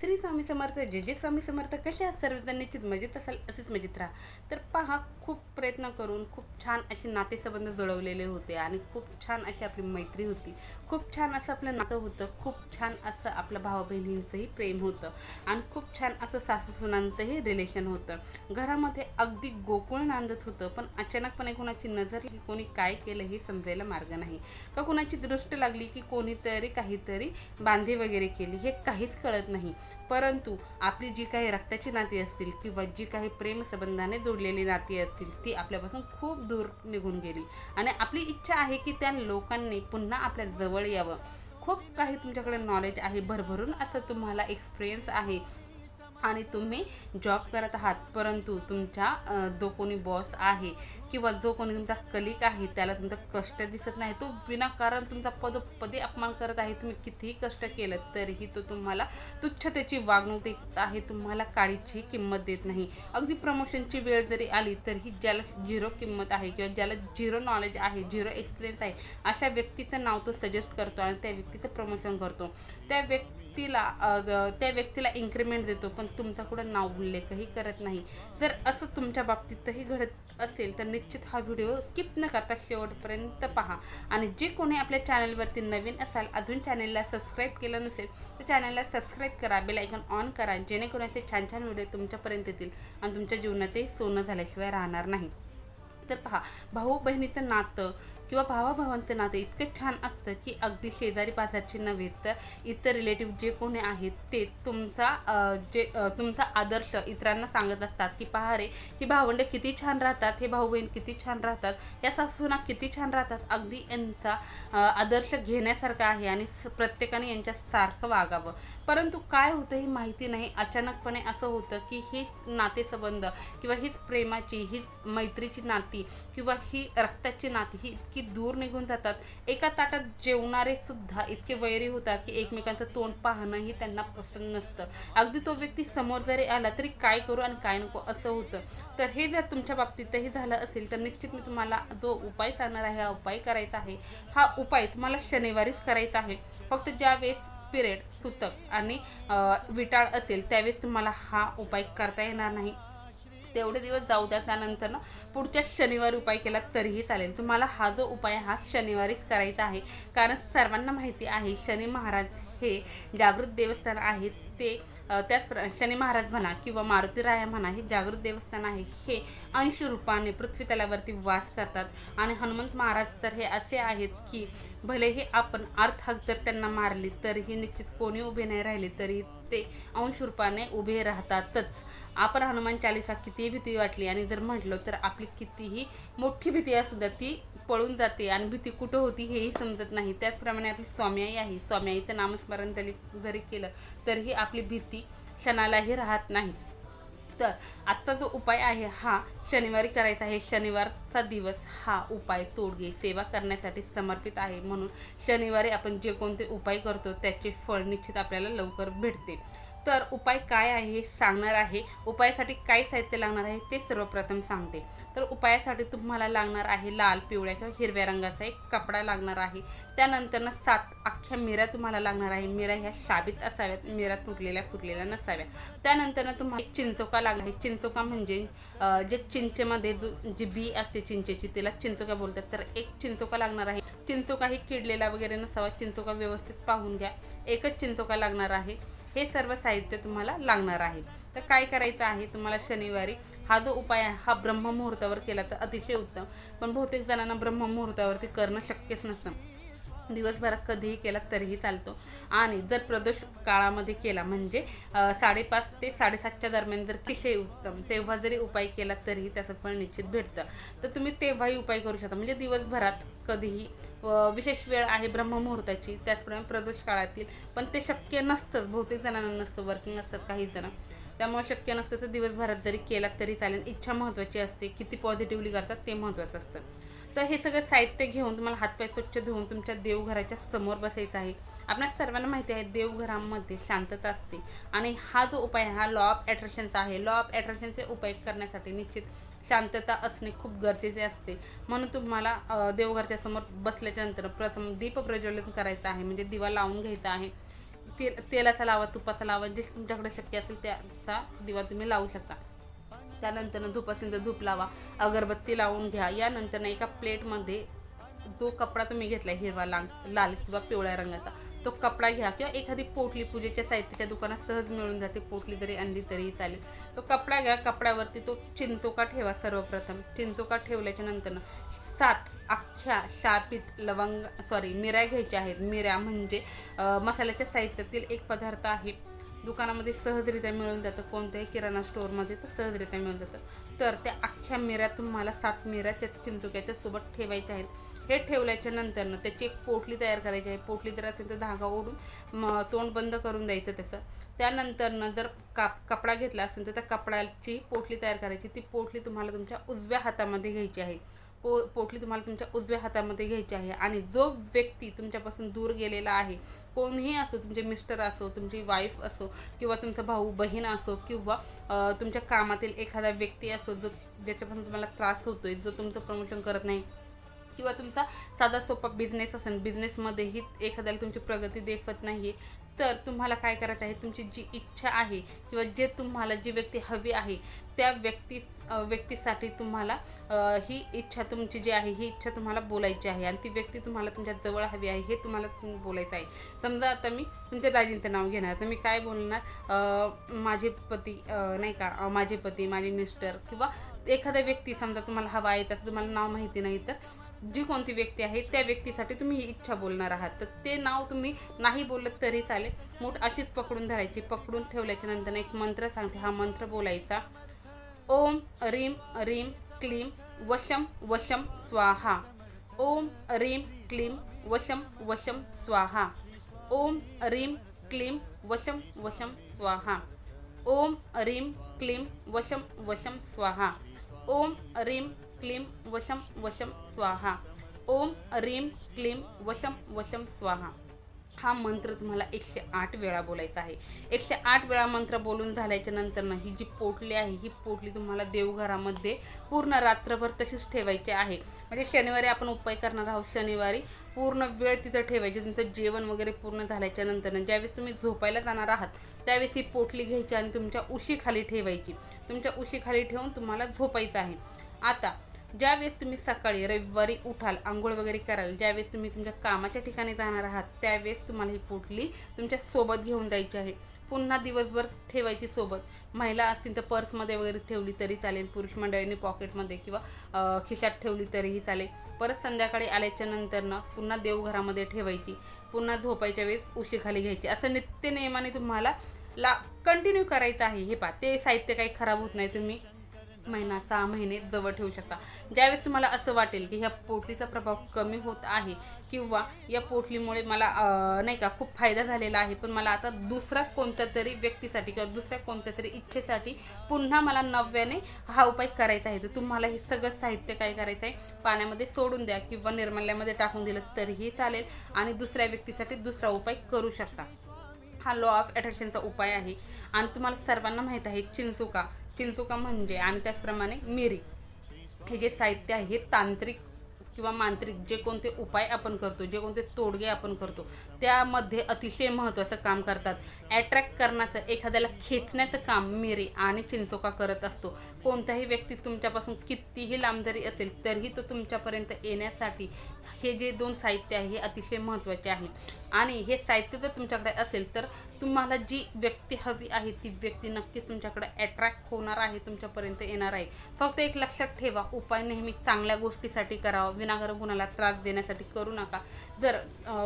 श्री स्वामी समर्थ जे जे स्वामी समर्थ कसे आहात सर्वजण? निश्चित मजेत असाल असेच मजेत राहा. तर पहा खूप प्रयत्न करून खूप छान असे नातेसंबंध जुळवलेले होते आणि खूप छान अशी आपली मैत्री होती. खूप छान असं आपलं नातं होतं खूप छान असं आपलं भावा बहिणींचंही प्रेम होतं आणि खूप छान असं सासू सुनांचंही रिलेशन होतं. घरामध्ये अगदी गोकुळ नांदत होतं पण अचानकपणे कोणाची नजर की कोणी काय केलं हे समजायला मार्ग नाही. का कोणाची दृष्ट लागली की कोणीतरी काहीतरी बांधे वगैरे केली हे काहीच कळत नाही. परंतु आपली जी काही रक्ताची नाती असतील किंवा जी काही प्रेमसंबंधाने जोडलेली नाती असतील ती आपल्यापासून खूप दूर निघून गेली. आणि आपली इच्छा आहे की त्या लोकांनी पुन्हा आपल्या जवळ यावं. खूप काही तुमच्याकडे नॉलेज आहे. भरभरून असं तुम्हाला एक्सपिरियन्स आहे. आणि तुम्ही जॉब करत आहात परंतु तुमच्या जो कोणी बॉस आहे किंवा जो कोणी तुमचा कलिक आहे त्याला तुमचं कष्ट दिसत नाही. तो विनाकारण तुमचा पदोपदी अपमान करत आहे. तुम्ही कितीही कष्ट केलं तरीही तो तुम्हाला तुच्छतेची वागणूक देत आहे. तुम्हाला काळीची किंमत देत नाही. अगदी प्रमोशनची वेळ जरी आली तरीही ज्याला झिरो किंमत आहे किंवा ज्याला झिरो नॉलेज आहे झिरो एक्सपिरियन्स आहे अशा व्यक्तीचं नाव तो सजेस्ट करतो आणि त्या व्यक्तीचं प्रमोशन करतो. त्या व्यक्तीला त्या व्यक्तीला इन्क्रीमेंट देतो पण तुमचा कुठं नाव उल्लेखही करत नाही. जर असं तुमच्या बाबतीतही घडत असेल तर निश्चित हा व्हिडिओ स्किप न करता शेवटपर्यंत पहा. आणि जे कोणी आपल्या चॅनलवरती नवीन असाल अजून चॅनलला सबस्क्राईब केलं नसेल तर चॅनलला सबस्क्राईब करा बेल आयकॉन ऑन करा जेणेकरून ते छान छान व्हिडिओ तुमच्यापर्यंत येतील आणि तुमच्या जीवनातही सोनं झाल्याशिवाय राहणार नाही. तर पहा भाऊ बहिणीचं नातं किंवा भावाभावांचं नातं इतकं छान असतं की अगदी शेजारी पाजारची नव्हे तर इतर रिलेटिव्ह जे कोणी आहेत ते तुमचा जे तुमचा आदर्श इतरांना सांगत असतात की पहा रे ही भावंडं किती छान राहतात हे भाऊ बहीण किती छान राहतात या सासूना किती छान राहतात. अगदी यांचा आदर्श घेण्यासारखा आहे आणि स- प्रत्येकाने यांच्यासारखं वागावं. परंतु काय होतं ही माहिती नाही. अचानकपणे असं होतं की हीच नातेसंबंध किंवा हीच प्रेमाची हीच मैत्रीची नाती किंवा ही रक्ताची नाती ही इतकी दूर निघून जातात. एका ताटात जेवणारे सुद्धा इतके वैरी होतात की एकमेकांचं तोंड पाहणंही त्यांना पसंत नसतं. अगदी तो व्यक्ती समोर जरी आला तरी काय करू आणि काय नको असं होतं. तर हे जर तुमच्या बाबतीतही झालं असेल तर निश्चित मी तुम्हाला जो उपाय सांगणार आहे हा उपाय करायचा आहे हा उपाय तुम्हाला शनिवारीच करायचा आहे. फक्त ज्यावेळेस पिरियड सुतक आणि विटाळ असेल त्यावेळेस तुम्हाला हा उपाय करता येणार नाही. तेवढे दिवस जाऊ द्या त्यानंतर ना पुढच्या शनिवारी उपाय केला तरीही चालेल. तुम्हाला हा जो उपाय हा शनिवारीच करायचा आहे कारण सर्वांना माहिती आहे शनी महाराज हे जागृत देवस्थान आहे ते त्याचप्र त्याच शनी महाराज म्हणा किंवा मारुती राया म्हणा हे जागृत देवस्थान आहे हे अंश रूपाने पृथ्वी तलावरती वास करतात. आणि हनुमंत महाराज तर हे असे आहेत की भलेही आपण अर्थहक जर त्यांना मारली तरीही निश्चित कोणी उभे नाही राहिले तरी ते अंश रूपाने उभे राहतातच. आपण हनुमान चालिसा कितीही भीती वाटली आणि जर म्हटलं तर आपली कितीही मोठी भीती असुद्या ती पळून जाते आणि भीती कुठं होती हेही समजत नाही. त्याचप्रमाणे आपली स्वामीआई आहे. स्वामीआईचं नामस्मरण जरी जरी केलं तरीही आपली भीती क्षणालाही राहत नाही. तर आजचा जो उपाय आहे हा शनिवारी करायचा आहे. शनिवारचा दिवस हा उपाय तोडगे सेवा करण्यासाठी समर्पित आहे. म्हणून शनिवारी आपण जे कोणते उपाय करतो त्याचे फळ निश्चित आपल्याला लवकर भेटते. तर उपाय काय आहे हे सांगणार आहे. उपायासाठी काय साहित्य लागणार आहे ते सर्वप्रथम सांगते. तर उपायासाठी तुम्हाला लागणार आहे लाल पिवळ्या किंवा हिरव्या रंगाचा एक कपडा लागणार आहे. त्यानंतरनं सात अख्ख्या मिऱ्या तुम्हाला लागणार आहे. मिऱ्या ह्या शाबीत असाव्यात मिऱ्या तुटलेल्या फुटलेल्या नसाव्या त्यानंतरनं तुम्हाला एक चिंचोका लागणार आहे. चिंचोका म्हणजे जे चिंचेमध्ये जो जी बी असते चिंचेची तिला चिंचोका बोलतात. तर एक चिंचोका लागणार आहे. चिंचोका ही किडलेला वगैरे नसावा. चिंचोका व्यवस्थित पाहून घ्या. एकच चिंचोका लागणार आहे. हे सर्व साहित्य तुम्हाला लागणार आहे. तर काय करायचं आहे तुम्हाला शनिवारी हा जो उपाय आहे हा ब्रह्ममुहूर्तावर केला तर अतिशय उत्तम. पण बहुतेक जणांना ब्रह्ममुहूर्तावरती करणं शक्यच नसतं. दिवसभरात कधीही केला तरीही चालतो. आणि जर प्रदोष काळामध्ये केला म्हणजे साडेपाच ते साडेसातच्या दरम्यान जर किशे उत्तम तेव्हा जरी उपाय केला तरीही त्याचं फळ निश्चित भेटतं. तर तुम्ही तेव्हाही उपाय करू शकता. म्हणजे दिवसभरात कधीही विशेष वेळ आहे ब्रह्ममुहूर्ताची त्याचप्रमाणे प्रदोष काळातील पण ते शक्य नसतंच बहुतेक जणांना नसतं वर्किंग असतात काही जण. त्यामुळे शक्य नसतं तर दिवसभरात जरी केला तरी चालेल. इच्छा महत्त्वाची असते. किती पॉझिटिव्हली करतात ते महत्त्वाचं असतं. तर हे सगळं साहित्य घेऊन तुम्हाला हातपाय स्वच्छ धुवून तुमच्या देवघराच्या समोर बसायचं आहे. आपल्या सर्वांना माहिती आहे देवघरामध्ये शांतता असते. आणि हा जो उपाय आहे हा लॉ ऑफ ॲट्रॅक्शनचा आहे. लॉ ऑफ ॲट्रॅक्शनचे उपाय करण्यासाठी निश्चित शांतता असणे खूप गरजेचे असते. म्हणून तुम्हाला देवघरच्या समोर बसल्याच्या नंतर प्रथम दीप प्रज्वलन करायचं आहे. म्हणजे दिवा लावून घ्यायचा आहे. तेल तेलाचा लावा तुपाचा लावा जे तुमच्याकडे शक्य असेल त्याचा दिवा तुम्ही लावू शकता. त्यानंतर धूप असेल तर धूप लावा अगरबत्ती लावून घ्या. यानंतर एका प्लेटमध्ये जो कपडा तुम्ही घेतला हिरवा लांग लाल किंवा पिवळ्या रंगाचा तो कपडा घ्या किंवा एखादी पोटली पूजेच्या साहित्याच्या दुकानात सहज मिळून जाते पोटली जरी आणली तरीही चालेल. तो कपडा घ्या कपड्यावरती तो चिंचोका ठेवा सर्वप्रथम. चिंचोका ठेवल्याच्या नंतर सात अख्ख्या शापित लवंग सॉरी मिऱ्या घ्यायच्या आहेत. मिऱ्या म्हणजे मसाल्याच्या साहित्यातील एक पदार्थ आहे दुकानामध्ये सहजरित्या मिळून जातं. कोणत्याही किराणा स्टोअरमध्ये तर सहजरित्या मिळून जातं. तर त्या अख्ख्या मिऱ्या तुम्हाला सात मिऱ्या त्या चिंचुक्याच्या सोबत ठेवायच्या आहेत. हे ठेवल्याच्या नंतरनं त्याची एक पोटली तयार करायची आहे. पोटली जर असेल तर धागा ओढून म तोंड बंद करून द्यायचं त्याचं. त्यानंतरनं जर काप कपडा घेतला असेल तर त्या कपड्याची पोटली तयार करायची. ती पोटली तुम्हाला तुमच्या उजव्या हातामध्ये घ्यायची आहे. पो पोटली तुम्हाला तुमच्या उजव्या हातामध्ये घ्यायची आहे. आणि जो व्यक्ती तुमच्यापासून दूर गेलेला आहे कोणीही असो तुमचे मिस्टर असो तुमची वाईफ असो किंवा तुमचा भाऊ बहीण असो किंवा तुमच्या कामातील एखादा व्यक्ती असो जो ज्याच्यापासून तुम्हाला त्रास होतो आहे जो तुमचं प्रमोशन करत नाही किंवा तुमचा साधा सोपा बिझनेस असेल बिझनेसमध्येही एखाद्याला तुमची प्रगती देखवत नाही आहे तर तुम्हाला काय करायचं आहे? तुमची जी इच्छा आहे किंवा जे तुम्हाला जी व्यक्ती हवी आहे त्या व्यक्ती व्यक्तीसाठी तुम्हाला ही इच्छा तुमची जी आहे ही इच्छा तुम्हाला बोलायची आहे आणि ती व्यक्ती तुम्हाला तुमच्या जवळ हवी आहे हे तुम्हाला बोलायचं आहे. समजा आता मी तुमच्या दाजींचं नाव घेणार तर मी काय बोलणार? माझे पती नाही का माझे पती माझे मिस्टर किंवा एखादा व्यक्ती समजा तुम्हाला हवा आहे त्याचं तुम्हाला नाव माहिती नाही तर जी कोणती व्यक्ती आहे त्या व्यक्तीसाठी तुम्ही ही इच्छा बोलणार आहात. तर ते नाव तुम्ही नाही बोललं तरी चालेल. मूठ अशीच पकडून धरायची. पकडून ठेवल्याच्या नंतर एक मंत्र सांगते. हा मंत्र बोलायचा. ओम रीम रीम क्लीम वशम वशम स्वाहा. ओम रीम क्लीम वशम वशम स्वाहा. ओम रीम क्लीम वशम वशम स्वाहा. ओम रीम क्लीम वशम वशम स्वाहा. ओम रीम क्लीम वशम वशम स्वाहा. ओम रीम क्लीम वशम वशम स्वाहा. हा मंत्र तुम्हाला एकशे आठ वेळा बोलायचा आहे. एकशे आठ वेळा मंत्र बोलून झाल्याच्यानंतर ही जी पोटली आहे ही पोटली तुम्हाला देवघरामध्ये पूर्ण रात्रभर तशीच ठेवायची आहे. म्हणजे शनिवारी आपण उपाय करणार आहोत शनिवारी. पूर्ण वेळ तिथं ठेवायची तुमचं जेवण वगैरे पूर्ण झाल्याच्यानंतर ज्यावेळेस तुम्ही झोपायला जाणार आहात त्यावेळेस ही पोटली घ्यायची आणि तुमच्या उशीखाली ठेवायची. तुमच्या उशीखाली ठेवून तुम्हाला झोपायचं आहे. आता ज्यावेळेस तुम्ही सकाळी रविवारी उठाल आंघोळ वगैरे कराल ज्यावेळेस तुम्ही तुमच्या कामाच्या ठिकाणी जाणार आहात त्यावेळेस तुम्हाला ही पोटली तुमच्यासोबत घेऊन जायची आहे. पुन्हा दिवसभर ठेवायची सोबत. महिला असतील तर पर्समध्ये वगैरे ठेवली तरी चालेल पुरुष मंडळींनी पॉकेटमध्ये किंवा खिशात ठेवली तरीही चालेल. परत संध्याकाळी आल्याच्या नंतरनं पुन्हा देवघरामध्ये ठेवायची. पुन्हा झोपायच्या वेळेस उशीखाली घ्यायची. असं नित्य नियमाने तुम्हाला ला कंटिन्यू करायचं आहे हे पा ते साहित्य काही खराब होत नाही तुम्ही. महिना सहा महिने जवळ ठेवू शकता. ज्यावेळेस तुम्हाला असं वाटेल की ह्या पोटलीचा प्रभाव कमी होत आहे किंवा या पोटलीमुळे मला नाही का खूप फायदा झालेला आहे पण मला आता दुसरा कोणत्या तरी व्यक्तीसाठी किंवा दुसऱ्या कोणत्या तरी इच्छेसाठी पुन्हा मला नव्याने हा उपाय करायचा आहे. तर तुम्हाला हे सगळं साहित्य काय करायचं आहे पाण्यामध्ये सोडून द्या किंवा निर्मल्यामध्ये टाकून दिलं तरीही चालेल आणि दुसऱ्या व्यक्तीसाठी दुसरा उपाय करू शकता. हा लॉ ऑफ अट्रॅक्शनचा उपाय आहे. आणि तुम्हाला सर्वांना माहीत आहे चिंचुका. चिंचुका म्हणजे? आणि त्याचप्रमाणे मिरी. हे जे साहित्य आहे हे तांत्रिक किंवा मांत्रिक जे कोणते उपाय आपण करतो जे कोणते तोडगे आपण करतो त्यामध्ये अतिशय महत्त्वाचं काम करतात. ॲट्रॅक्ट करण्याचं एखाद्याला खेचण्याचं काम मिरी आणि चिंचोका करत असतो. कोणताही व्यक्ती तुमच्यापासून कितीही लांब जरी असेल तरीही तो तुमच्यापर्यंत येण्यासाठी हे जे दोन साहित्य आहे हे अतिशय महत्त्वाचे आहे. आणि हे साहित्य जर तुमच्याकडे असेल तर तुम्हाला जी व्यक्ती हवी आहे ती व्यक्ती नक्कीच तुमच्याकडे अट्रॅक्ट होणार आहे तुमच्यापर्यंत येणार आहे. फक्त एक लक्षात ठेवा उपाय नेहमी चांगल्या गोष्टीसाठी करावा विनाकारण कुणाला त्रास देण्यासाठी करू नका. जर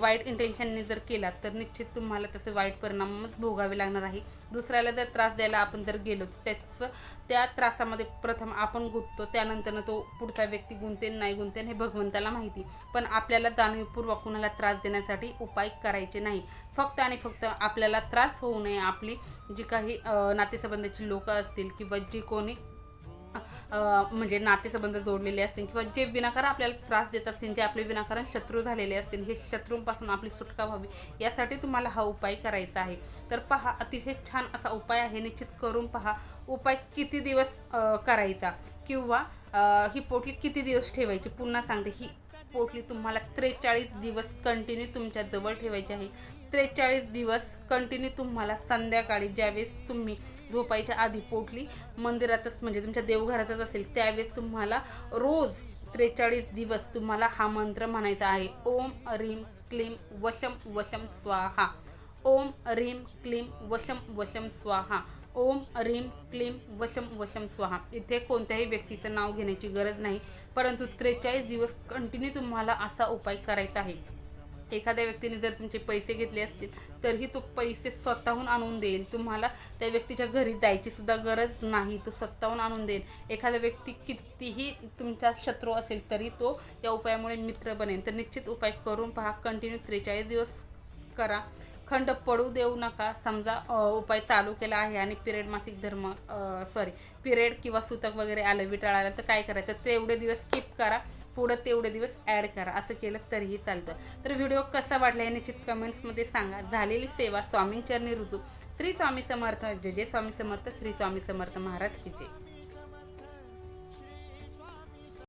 वाईट इंटेन्शनने जर केला तर निश्चित तुम्हाला त्याचे वाईट परिणामच भोगावे लागणार आहे. दुसऱ्याला जर त्रास द्यायला आपण जर गेलो तर त्याचं त्या त्रासामध्ये प्रथम आपण गुंततो त्यानंतरनं तो पुढचा व्यक्ती गुंतेन नाही गुंतेन हे भगवंताला माहिती. पण आपल्याला जाणीवपूर्वक कुणाला त्रास देण्यासाठी उपाय करायचे नाही. फक्त आणि फक्त आपल्याला त्रास होऊ नये. आपली जी काही नातेसंबंधाची लोकं असतील किंवा जी कोणी म्हणजे नातेसंबंध जोडलेले असतील किंवा जे विनाकारण आपल्याला त्रास देत असतील जे आपले विनाकारण शत्रू झालेले असतील हे शत्रूंपासून आपली सुटका व्हावी यासाठी तुम्हाला हा उपाय करायचा आहे. तर पहा अतिशय छान असा उपाय आहे. निश्चित करून पहा उपाय किती दिवस करायचा? किंवा ही पोटली किती दिवस ठेवायची? पुन्हा सांगते. ही पोटली तुम्हाला त्रेचाळीस दिवस कंटिन्यू तुमच्या जवळ ठेवायची आहे. त्रेचाळीस दिवस कंटिन्यू तुम्हाला संध्याकाळी ज्यावेळेस तुम्ही झोपायच्या आधी पोटली मंदिरातच म्हणजे तुमच्या देवघरातच असेल त्यावेळेस तुम्हाला रोज त्रेचाळीस दिवस तुम्हाला हा मंत्र म्हणायचा आहे. ओम रीम क्लीम वशम वशम स्वाहा. ओम रीम क्लीम वशम वशम स्वाहा. ओम रीम क्लीम वशम वशम स्वाहा. इथे कोणत्याही व्यक्तीचं नाव घेण्याची गरज नाही. परंतु त्रेचाळीस दिवस कंटिन्यू तुम्हाला असा उपाय करायचा आहे. एखाद्या व्यक्तीने जर तुमचे पैसे घेतले असतील तरीही तो पैसे स्वतःहून आणून देईल. तुम्हाला त्या व्यक्तीच्या घरी जायची सुद्धा गरज नाही. तो स्वतःहून आणून देईल. एखादा व्यक्ती कितीही तुमचा शत्रू असेल तरी तो या उपायामुळे मित्र बनेल. तर निश्चित उपाय करून पहा. कंटिन्यू त्रेचाळीस दिवस करा. खंड पडू देऊ नका. समजा उपाय चालू केला आहे आणि पिरियड मासिक धर्म सॉरी पिरियड किंवा सुतक वगैरे आलं विटाळ आलं तर काय करायचं? तेवढे दिवस स्किप करा. पुढं तेवढे दिवस ॲड करा. असं केलं तरीही चालतं. तर व्हिडिओ कसा वाटला हे निश्चित कमेंट्समध्ये सांगा. झालेली सेवा स्वामींचरणी ऋतू श्री स्वामी समर्थ. जय जय स्वामी समर्थ. श्री स्वामी समर्थ महाराज की जय.